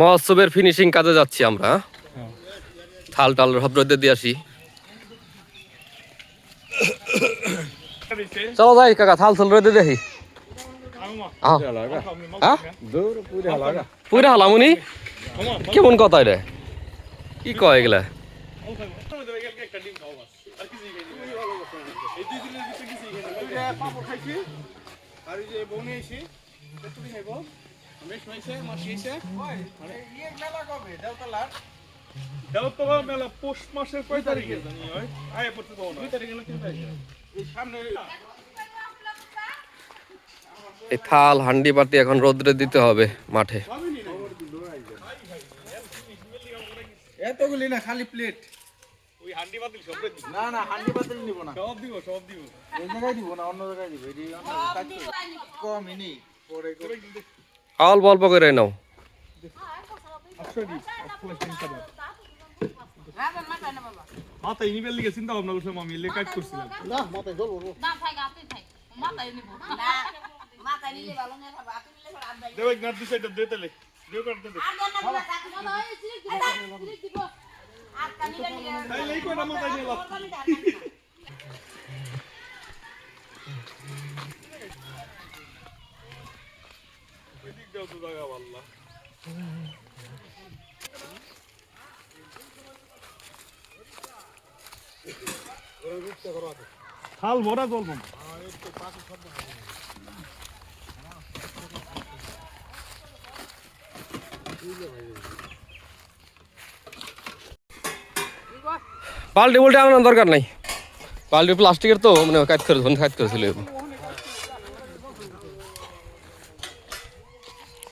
মহোৎসবের ফিনিশিং কাজে যাচ্ছি আমরা? থাল টাল ভদ্রদের দিয়ে আসি। চলো যাই কাকা, থাল থাল রোদে দেখি পুরা হালামুনি কেমন কথা এটা? কি কয় এগুলা? আর এই যে বউনি আইছি। তুমি নেব রমেশ মাইছে মাসি আইছে মেলা কবে দেওতলার দেওতলা মেলা পৌষ মাসের কয় তারিখে জানি হয় আয় পড়তে তো দুই তারিখে না তিন তারিখে এই সামনে এই থাল হান্ডি পাতি এখন রোদ্রে দিতে হবে মাঠে। এতগুলি না খালি প্লেট ওই হান্ডি পাতিল সব না না হান্ডি পাতিল নিব না। সব দিব সব দিব। এই জায়গায় দিব না অন্য জায়গায় দিব। কমই নেই। অল্প অল্প করে নাও। মাথায় নিবেল লিগে চিন্তা ভাবনা না আপনি মাথায় ভালো না খাব আপনি নিলে ভালো না সাইডে দে লাভ আমি ডাল না এদিক দাও তো জায়গা আল্লাহ থাল ভরা জল বাল্টি বলটি আনানোর দরকার নাই। বাল্টি প্লাস্টিকের তো মানে কাজ করে ধন কাজ করেছিল।